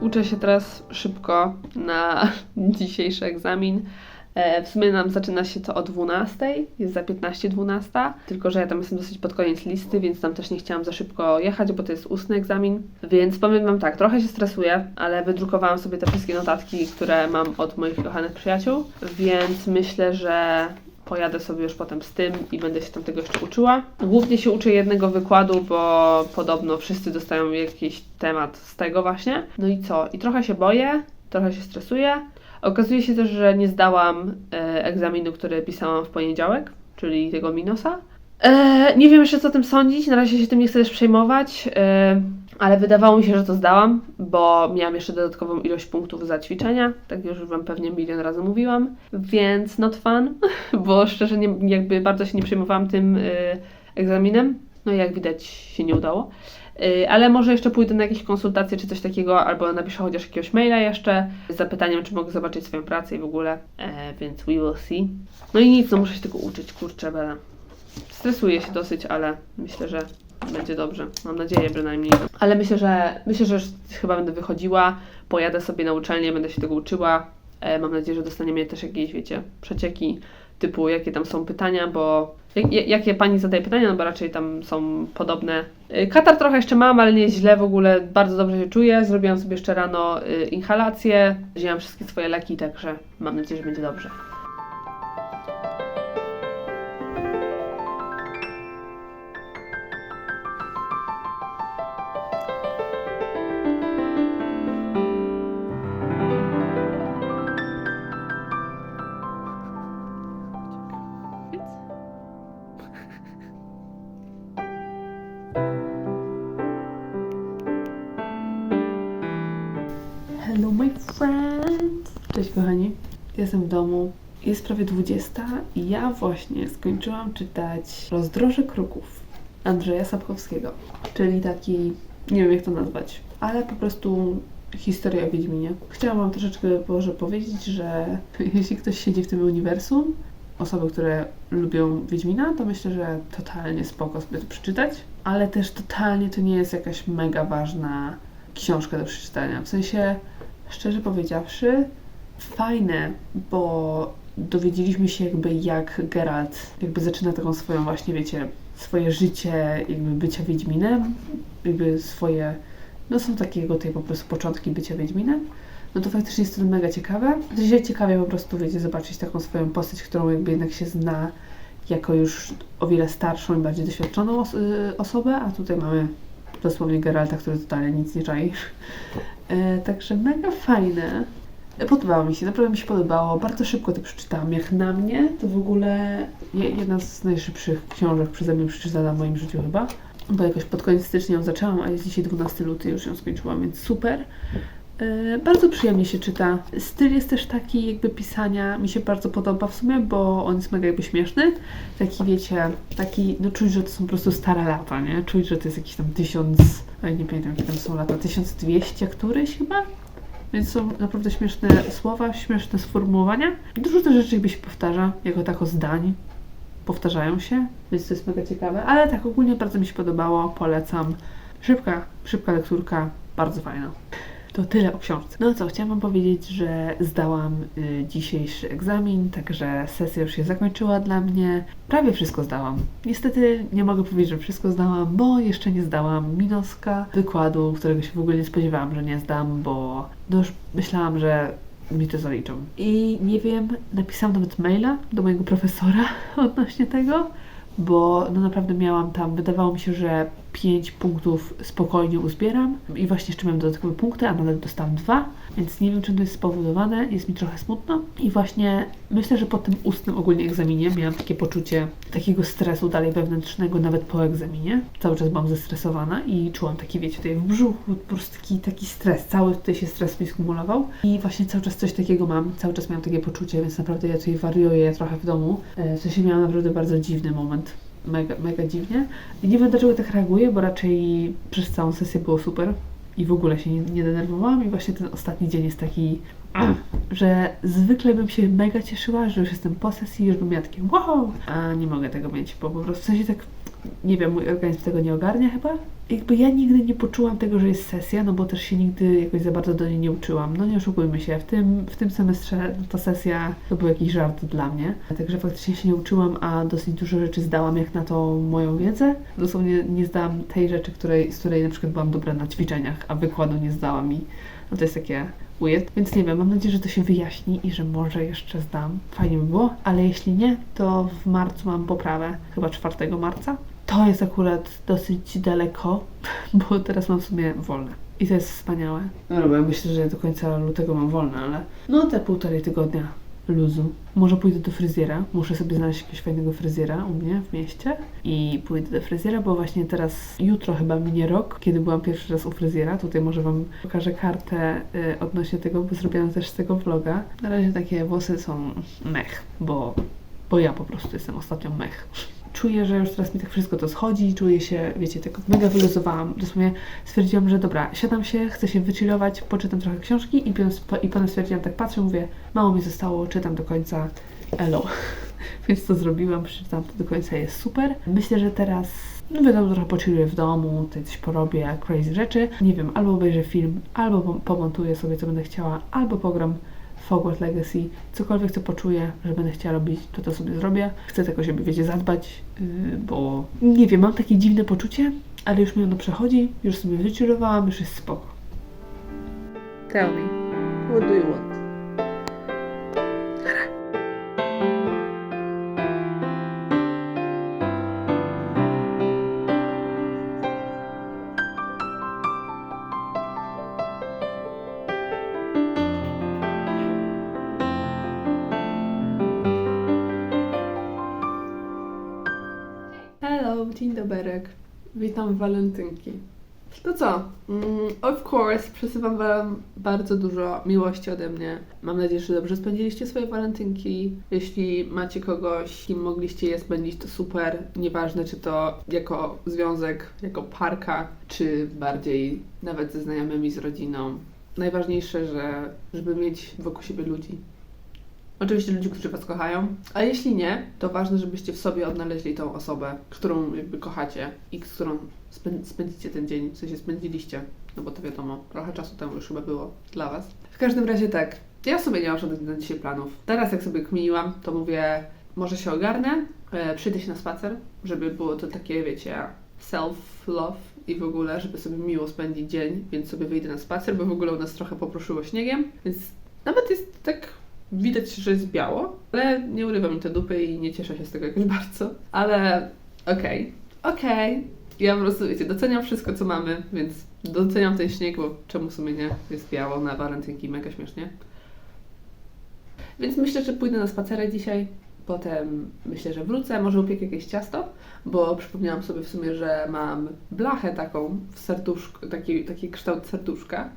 Uczę się teraz szybko na dzisiejszy egzamin. E, W sumie nam zaczyna się to o 12, jest za 15-12, tylko że ja tam jestem dosyć pod koniec listy, więc tam też nie chciałam za szybko jechać, bo to jest ustny egzamin. Więc powiem Wam tak, trochę się stresuję, ale wydrukowałam sobie te wszystkie notatki, które mam od moich kochanych przyjaciół, więc myślę, że pojadę sobie już potem z tym i będę się tam tego jeszcze uczyła. Głównie się uczę jednego wykładu, bo podobno wszyscy dostają jakiś temat z tego właśnie. No i co? I trochę się boję, trochę się stresuję. Okazuje się też, że nie zdałam e, egzaminu, który pisałam w poniedziałek, czyli tego Minosa. E, nie wiem jeszcze co o tym sądzić, na razie się tym nie chcę też przejmować, e, ale wydawało mi się, że to zdałam, bo miałam jeszcze dodatkową ilość punktów za ćwiczenia, tak już Wam pewnie milion razy mówiłam, więc not fun, bo szczerze nie, jakby bardzo się nie przejmowałam tym e, egzaminem, no i jak widać się nie udało. Y, Ale może jeszcze pójdę na jakieś konsultacje czy coś takiego, albo napiszę chociaż jakiegoś maila jeszcze z zapytaniem, czy mogę zobaczyć swoją pracę i w ogóle, e, więc we will see. No i nic, no muszę się tego uczyć, kurczę, bele. Stresuję się dosyć, ale myślę, że będzie dobrze. Mam nadzieję bynajmniej. Ale myślę, że myślę, że już chyba będę wychodziła, pojadę sobie na uczelnię, będę się tego uczyła. E, mam nadzieję, że dostaniemy też jakieś, wiecie, przecieki typu jakie tam są pytania, bo jak- jak- jakie pani zadaje pytania, no bo raczej tam są podobne. Y, Katar trochę jeszcze mam, ale nie jest źle w ogóle, bardzo dobrze się czuję. Zrobiłam sobie jeszcze rano y, inhalację, wzięłam wszystkie swoje leki, także mam nadzieję, że będzie dobrze. Cześć kochani, jestem w domu. Jest prawie 20 i ja właśnie skończyłam czytać Rozdroże Kruków Andrzeja Sapkowskiego, czyli taki, nie wiem jak to nazwać, ale po prostu historia o Wiedźminie. Chciałam Wam troszeczkę może powiedzieć, że jeśli ktoś siedzi w tym uniwersum, osoby, które lubią Wiedźmina, to myślę, że totalnie spoko sobie to przeczytać, ale też totalnie to nie jest jakaś mega ważna książka do przeczytania. W sensie, szczerze powiedziawszy, fajne, bo dowiedzieliśmy się jakby jak Geralt jakby zaczyna taką swoją właśnie, wiecie, swoje życie jakby bycia Wiedźminem, jakby swoje, no są takiego tej po prostu początki bycia Wiedźminem. No to faktycznie jest to mega ciekawe. Sensie ciekawie po prostu, wiecie, zobaczyć taką swoją postać, którą jakby jednak się zna jako już o wiele starszą i bardziej doświadczoną os- y, osobę, a tutaj mamy dosłownie Geralta, który totalnie nic nie czai. E, także mega fajne. Podobało mi się, naprawdę mi się podobało. Bardzo szybko to przeczytałam. Jak na mnie, to w ogóle je- jedna z najszybszych książek przeze mnie przeczytana w moim życiu chyba. Bo jakoś pod koniec stycznia ją zaczęłam, a jest dzisiaj 12 luty, już ją skończyłam, więc super. E, Bardzo przyjemnie się czyta. Styl jest też taki jakby pisania, mi się bardzo podoba w sumie, bo on jest mega jakby śmieszny. Taki wiecie, taki, no czuć, że to są po prostu stare lata, nie? Czuć, że to jest jakiś tam tysiąc, nie pamiętam jakie tam są lata, 1200 któryś chyba? Więc są naprawdę śmieszne słowa, śmieszne sformułowania. Dużo też rzeczy jakby się powtarza, jako tako zdań. Powtarzają się, więc to jest mega ciekawe. Ale tak, ogólnie bardzo mi się podobało, polecam. Szybka, szybka lekturka, bardzo fajna. To tyle o książce. No co, chciałam Wam powiedzieć, że zdałam y, dzisiejszy egzamin, także sesja już się zakończyła dla mnie. Prawie wszystko zdałam. Niestety nie mogę powiedzieć, że wszystko zdałam, bo jeszcze nie zdałam Minoska, wykładu, którego się w ogóle nie spodziewałam, że nie zdam, bo no już myślałam, że mi to zaliczą. I nie wiem, napisałam nawet maila do mojego profesora odnośnie tego, bo no naprawdę miałam tam, wydawało mi się, że 5 punktów spokojnie uzbieram i właśnie jeszcze miałam dodatkowe punkty, a nadal dostałam dwa, więc nie wiem, czym to jest spowodowane, jest mi trochę smutno. I właśnie myślę, że po tym ustnym ogólnie egzaminie miałam takie poczucie takiego stresu dalej wewnętrznego, nawet po egzaminie. Cały czas byłam zestresowana i czułam taki, wiecie, tutaj w brzuchu, po prostu taki, taki stres, cały tutaj się stres mi skumulował. I właśnie cały czas coś takiego mam, cały czas miałam takie poczucie, więc naprawdę ja tutaj wariuję trochę w domu. E, W sensie miałam naprawdę bardzo dziwny moment mega, mega dziwnie. I nie wiem dlaczego tak reaguję, bo raczej przez całą sesję było super. I w ogóle się nie, nie denerwowałam. I właśnie ten ostatni dzień jest taki, że zwykle bym się mega cieszyła, że już jestem po sesji, już bym miała takie wow, a nie mogę tego mieć, bo po prostu w sensie tak nie wiem, mój organizm tego nie ogarnia chyba. Jakby ja nigdy nie poczułam tego, że jest sesja, no bo też się nigdy jakoś za bardzo do niej nie uczyłam. No nie oszukujmy się, w tym, w tym semestrze ta sesja to był jakiś żart dla mnie. Także faktycznie się nie uczyłam, a dosyć dużo rzeczy zdałam jak na to moją wiedzę. Dosłownie nie zdałam tej rzeczy, której, z której na przykład byłam dobra na ćwiczeniach, a wykładu nie zdałam i no to jest takie Więc nie wiem, mam nadzieję, że to się wyjaśni i że może jeszcze zdam. Fajnie by było, ale jeśli nie, to w marcu mam poprawę, chyba 4 marca. To jest akurat dosyć daleko, bo teraz mam w sumie wolne. I to jest wspaniałe. No bo ja myślę, że do końca lutego mam wolne, ale no te półtorej tygodnia luzu. Może pójdę do fryzjera. Muszę sobie znaleźć jakiegoś fajnego fryzjera u mnie w mieście i pójdę do fryzjera, bo właśnie teraz, jutro chyba minie rok, kiedy byłam pierwszy raz u fryzjera. Tutaj może Wam pokażę kartę y, odnośnie tego, bo zrobiłam też z tego vloga. Na razie takie włosy są mech, bo, bo ja po prostu jestem ostatnio mech czuję, że już teraz mi tak wszystko to schodzi, czuję się, wiecie, tak mega wyluzowałam. Dosłownie stwierdziłam, że dobra, siadam się, chcę się wychillować, poczytam trochę książki i, i potem stwierdziłam, tak patrzę, mówię, mało mi zostało, czytam do końca, elo. Więc to zrobiłam, przeczytałam to do końca, jest super. Myślę, że teraz no wiadomo, trochę pochilluję w domu, coś porobię, crazy rzeczy. Nie wiem, albo obejrzę film, albo pom- pomontuję sobie, co będę chciała, albo pogram Hogwarts Legacy. Cokolwiek, co poczuję, że będę chciała robić, to to sobie zrobię. Chcę tak o siebie, wiecie, zadbać, yy, bo nie wiem, mam takie dziwne poczucie, ale już mi ono przechodzi, już sobie wychillowałam, już jest spoko. Tell me, what do you want? Dzień doberek. Witam w walentynki. To co? Mm, of course, przesyłam Wam bardzo dużo miłości ode mnie. Mam nadzieję, że dobrze spędziliście swoje walentynki. Jeśli macie kogoś, kim mogliście je spędzić, to super. Nieważne, czy to jako związek, jako parka, czy bardziej nawet ze znajomymi, z rodziną. Najważniejsze, że żeby mieć wokół siebie ludzi. Oczywiście ludzi, którzy Was kochają, a jeśli nie, to ważne, żebyście w sobie odnaleźli tą osobę, którą jakby kochacie i z którą spę- spędzicie ten dzień, w sensie spędziliście, no bo to wiadomo, trochę czasu temu już chyba było dla Was. W każdym razie tak, ja sobie nie mam żadnych na dzisiaj planów. Teraz jak sobie kminiłam, to mówię, może się ogarnę, e, przyjdę się na spacer, żeby było to takie, wiecie, self-love i w ogóle, żeby sobie miło spędzić dzień, więc sobie wyjdę na spacer, bo w ogóle u nas trochę poproszyło śniegiem, więc nawet jest tak widać, że jest biało, ale nie urywa mi dupy i nie cieszę się z tego jakoś bardzo. Ale okej, okej. Ja po prostu, wiecie, doceniam wszystko, co mamy, więc doceniam ten śnieg, bo czemu w sumie nie? Jest biało na walentynki, mega śmiesznie. Więc myślę, że pójdę na spacerek dzisiaj. Potem myślę, że wrócę, może upiekę jakieś ciasto, bo przypomniałam sobie w sumie, że mam blachę taką w serduszku, taki, taki kształt serduszka,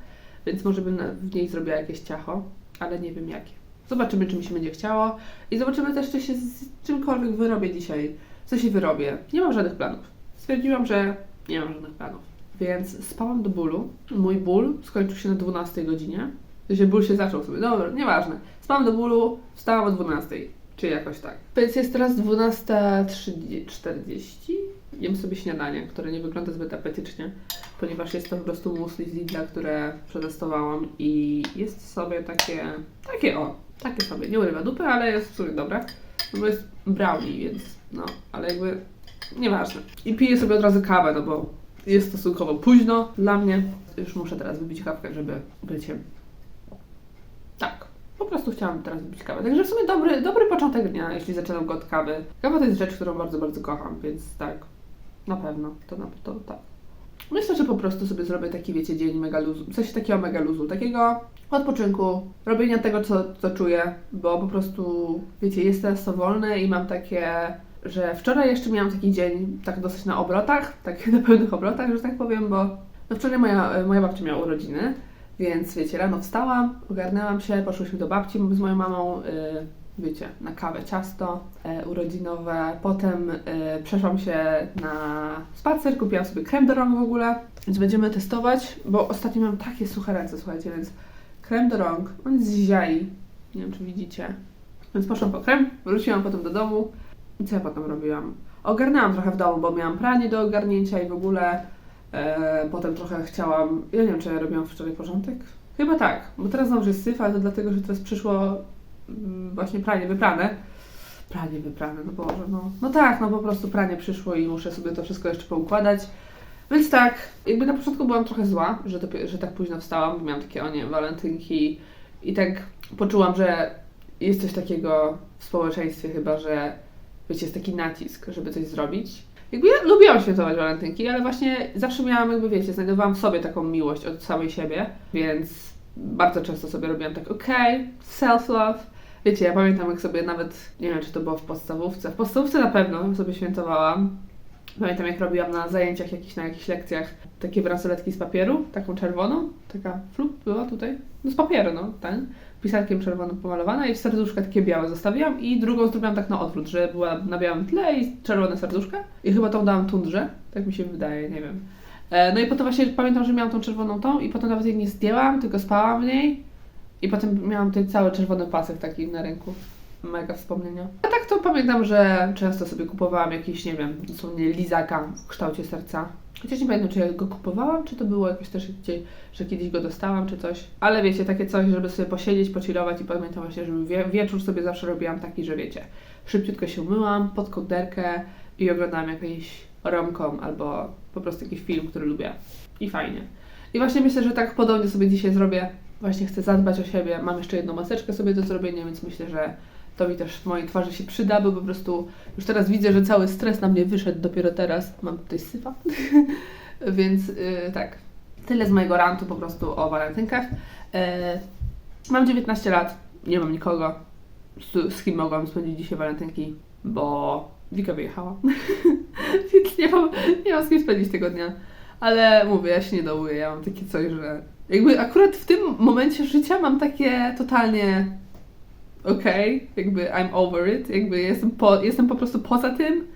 więc może bym w niej zrobiła jakieś ciacho, ale nie wiem jakie. Zobaczymy, czy mi się będzie chciało i zobaczymy też, czy się z czymkolwiek wyrobię dzisiaj. Co się wyrobię. Nie mam żadnych planów. Stwierdziłam, że nie mam żadnych planów. Więc spałam do bólu. Mój ból skończył się na 12 godzinie. To się ból się zaczął sobie. Dobra, nieważne. Spałam do bólu, wstałam o 12. Czy jakoś tak. Więc jest teraz 12.40. Jem sobie śniadanie, które nie wygląda zbyt apetycznie, ponieważ jest to po prostu musli z Lidla, które przetestowałam i jest sobie takie, takie o, takie sobie. Nie urywa dupy, ale jest w sumie dobre. No bo jest brownie, więc no, ale jakby nieważne. I piję sobie od razu kawę, no bo jest stosunkowo późno dla mnie. Już muszę teraz wybić kawkę, żeby bycie. Tak. Po prostu chciałam teraz wypić kawę. Także w sumie dobry, dobry początek dnia, jeśli zaczynam go od kawy. Kawa to jest rzecz, którą bardzo, bardzo kocham, więc tak. Na pewno. To, na, to tak. Myślę, że po prostu sobie zrobię taki, wiecie, dzień mega luzu. Coś takiego mega luzu. Takiego odpoczynku, robienia tego, co, co czuję, bo po prostu, wiecie, jest teraz to wolne i mam takie, że wczoraj jeszcze miałam taki dzień tak dosyć na obrotach, tak na pełnych obrotach, że tak powiem, bo no wczoraj moja, moja babcia miała urodziny, więc wiecie, rano wstałam, ogarnęłam się, poszłyśmy do babci z moją mamą, y, wiecie, na kawę, ciasto y, urodzinowe. Potem y, przeszłam się na spacer, kupiłam sobie krem do rąk w ogóle, więc będziemy testować, bo ostatnio mam takie suche ręce, słuchajcie, więc krem do rąk, on jest nie wiem czy widzicie. Więc poszłam po krem, wróciłam potem do domu i co ja potem robiłam? ogarnęłam trochę w domu, bo miałam pranie do ogarnięcia i w ogóle e, potem trochę chciałam, ja nie wiem, czy ja robiłam wczoraj porządek? Chyba tak, bo teraz znowu jest syf, ale to dlatego, że teraz przyszło właśnie pranie wyprane. Pranie wyprane, no Boże, no. No tak, no po prostu pranie przyszło i muszę sobie to wszystko jeszcze poukładać. Więc tak, jakby na początku byłam trochę zła, że, dopiero, że tak późno wstałam, bo miałam takie, o nie, walentynki i tak poczułam, że jest coś takiego w społeczeństwie chyba, że wiecie, jest taki nacisk, żeby coś zrobić. Jakby ja lubiłam świętować walentynki, ale właśnie zawsze miałam jakby, wiecie, znajdowałam w sobie taką miłość od samej siebie, więc bardzo często sobie robiłam tak, okej, self-love. Wiecie, ja pamiętam jak sobie nawet, nie wiem czy to było w podstawówce, w podstawówce na pewno sobie świętowałam. Pamiętam jak robiłam na zajęciach jakichś, na jakichś lekcjach takie bransoletki z papieru, taką czerwoną, taka flup była tutaj, no z papieru, no, ten, pisarkiem czerwonym pomalowana i serduszka takie białe zostawiłam i drugą zrobiłam tak na odwrót, że była na białym tle i czerwone serduszka. I chyba tą dałam tundrze, tak mi się wydaje, nie wiem. E, No i potem właśnie pamiętam, że miałam tą czerwoną tą i potem nawet jej nie zdjęłam, tylko spałam w niej i potem miałam ten cały czerwony pasek taki na ręku. Mega wspomnienia. A tak to pamiętam, że często sobie kupowałam jakiś, nie wiem, dosłownie lizaka w kształcie serca. Chociaż nie pamiętam, czy ja go kupowałam, czy to było jakoś też gdzieś, że kiedyś go dostałam, czy coś. Ale wiecie, takie coś, żeby sobie posiedzieć, pochillować i pamiętam właśnie, że wie, wieczór sobie zawsze robiłam taki, że wiecie, szybciutko się umyłam, pod kołderkę i oglądałam jakiś romkom albo po prostu jakiś film, który lubię. I fajnie. I właśnie myślę, że tak podobnie sobie dzisiaj zrobię. Właśnie chcę zadbać o siebie. Mam jeszcze jedną maseczkę sobie do zrobienia, więc myślę, że to mi też w mojej twarzy się przyda, bo po prostu już teraz widzę, że cały stres na mnie wyszedł dopiero teraz. Mam tutaj syfa. więc yy, tak. Tyle z mojego rantu po prostu o walentynkach. Yy, mam 19 lat, nie mam nikogo, z, z kim mogłam spędzić dzisiaj walentynki, bo Wika wyjechała. Więc nie mam, nie mam z kim spędzić tego dnia. Ale mówię, ja się nie dołuję, ja mam takie coś, że jakby akurat w tym momencie życia mam takie totalnie okej, jakby I'm over it, jakby jestem po, jestem po prostu poza tym,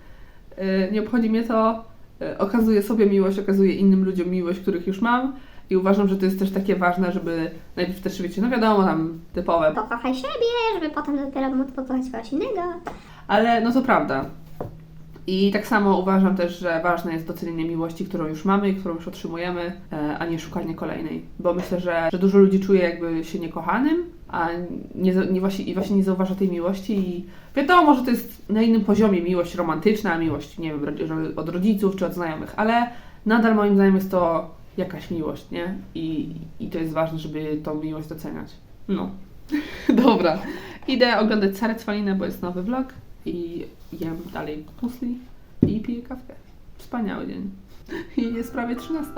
Yy, nie obchodzi mnie to, Yy, okazuję sobie miłość, okazuję innym ludziom miłość, których już mam i uważam, że to jest też takie ważne, żeby najpierw też, wiecie, no wiadomo, tam typowe Pokochaj siebie, żeby potem dopiero móc pokochać kogoś innego. Ale no to prawda. I tak samo uważam też, że ważne jest docenienie miłości, którą już mamy i którą już otrzymujemy, e, a nie szukanie kolejnej. Bo myślę, że, że dużo ludzi czuje jakby się niekochanym, a nie, nie właśnie, i właśnie nie zauważa tej miłości i wiadomo, że to jest na innym poziomie miłość romantyczna, miłość, nie wiem, od rodziców czy od znajomych, ale nadal moim zdaniem jest to jakaś miłość, nie? I, i to jest ważne, żeby tą miłość doceniać. No. Dobra. Idę oglądać Sarę Cwalinę, bo jest nowy vlog i jem dalej musli i piję kawkę. Wspaniały dzień. I jest prawie 13.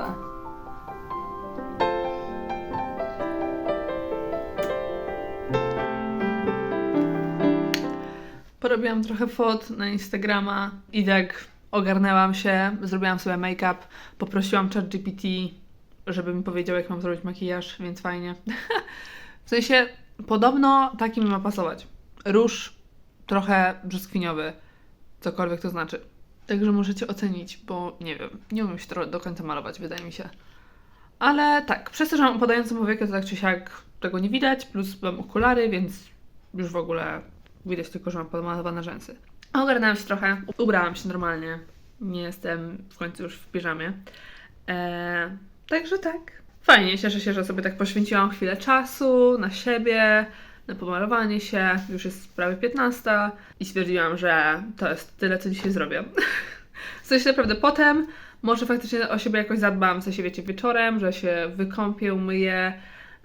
Porobiłam trochę fot na Instagrama i tak ogarnęłam się, zrobiłam sobie make-up, poprosiłam ChatGPT, żeby mi powiedział, jak mam zrobić makijaż, więc fajnie. W sensie, podobno taki mi ma pasować. Róż trochę brzoskwiniowy, cokolwiek to znaczy. Także możecie ocenić, bo nie wiem, nie umiem się do końca malować, wydaje mi się. Ale tak, przez to, że mam opadającą powiekę, to tak czy siak tego nie widać, plus mam okulary, więc już w ogóle widać tylko, że mam podmalowane rzęsy. Ogarnęłam się trochę, ubrałam się normalnie. Nie jestem w końcu już w piżamie. Eee, także tak. Fajnie, cieszę się, że sobie tak poświęciłam chwilę czasu na siebie, na pomalowanie się. Już jest prawie 15 i stwierdziłam, że to jest tyle, co dzisiaj zrobię. W sensie naprawdę potem może faktycznie o siebie jakoś zadbam, w sensie wiecie, wieczorem, że się wykąpię, umyję,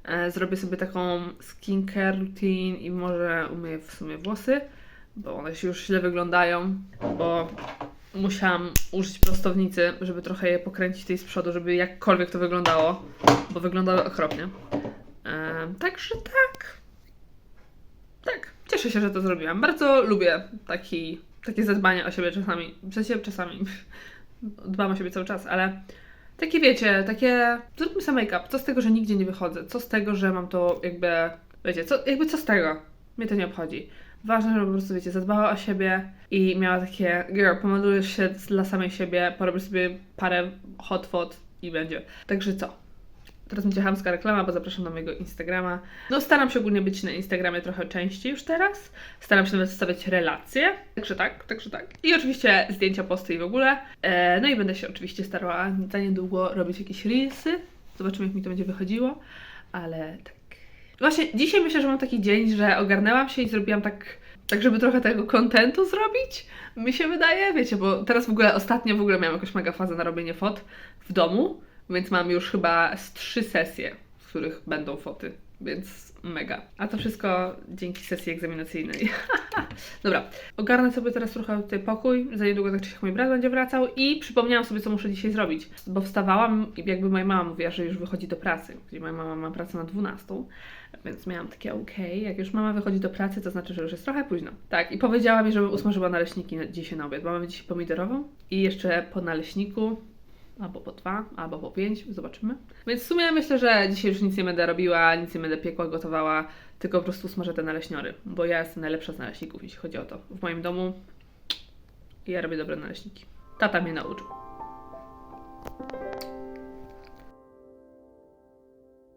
e, zrobię sobie taką skincare routine i może umyję w sumie włosy, bo one się już źle wyglądają, bo musiałam użyć prostownicy, żeby trochę je pokręcić tej z przodu, żeby jakkolwiek to wyglądało, bo wyglądały okropnie. Em, także tak. Tak, cieszę się, że to zrobiłam. Bardzo lubię taki, takie zadbanie o siebie czasami. W sensie czasami dbam o siebie cały czas, ale takie wiecie, takie zróbmy sobie make-up. Co z tego, że nigdzie nie wychodzę? Co z tego, że mam to jakby, wiecie, co, jakby co z tego? Mnie to nie obchodzi. Ważne, żeby po prostu, wiecie, zadbała o siebie i miała takie, girl, pomalujesz się dla samej siebie, porobisz sobie parę hot fot i będzie. Także co? Teraz będzie chamska reklama, bo zapraszam na mojego Instagrama. No staram się ogólnie być na Instagramie trochę częściej już teraz. Staram się nawet stawiać relacje. Także tak, także tak. I oczywiście zdjęcia, posty i w ogóle. E, no i będę się oczywiście starała za niedługo robić jakieś reelsy. Zobaczymy, jak mi to będzie wychodziło. Ale tak. Właśnie dzisiaj myślę, że mam taki dzień, że ogarnęłam się i zrobiłam tak, tak żeby trochę tego kontentu zrobić. Mi się wydaje, wiecie, bo teraz w ogóle ostatnio w ogóle miałam jakąś mega fazę na robienie fot w domu, więc mam już chyba z trzy sesje, w których będą foty, więc mega. A to wszystko dzięki sesji egzaminacyjnej. Dobra, ogarnę sobie teraz trochę tutaj pokój, za niedługo tak czy siak mój brat będzie wracał i przypomniałam sobie, co muszę dzisiaj zrobić, bo wstawałam i jakby moja mama mówiła, że już wychodzi do pracy, gdzie moja mama ma pracę na 12, więc miałam takie okej, jak już mama wychodzi do pracy, to znaczy, że już jest trochę późno. Tak, i powiedziała mi, żebym usmażyła naleśniki na, dzisiaj na obiad. bo Mamy dzisiaj pomidorową i jeszcze po naleśniku albo po dwa, albo po pięć, zobaczymy. Więc w sumie myślę, że dzisiaj już nic nie będę robiła, nic nie będę piekła, gotowała, tylko po prostu smażę te naleśniory, bo ja jestem najlepsza z naleśników, jeśli chodzi o to. W moim domu ja robię dobre naleśniki. Tata mnie nauczył.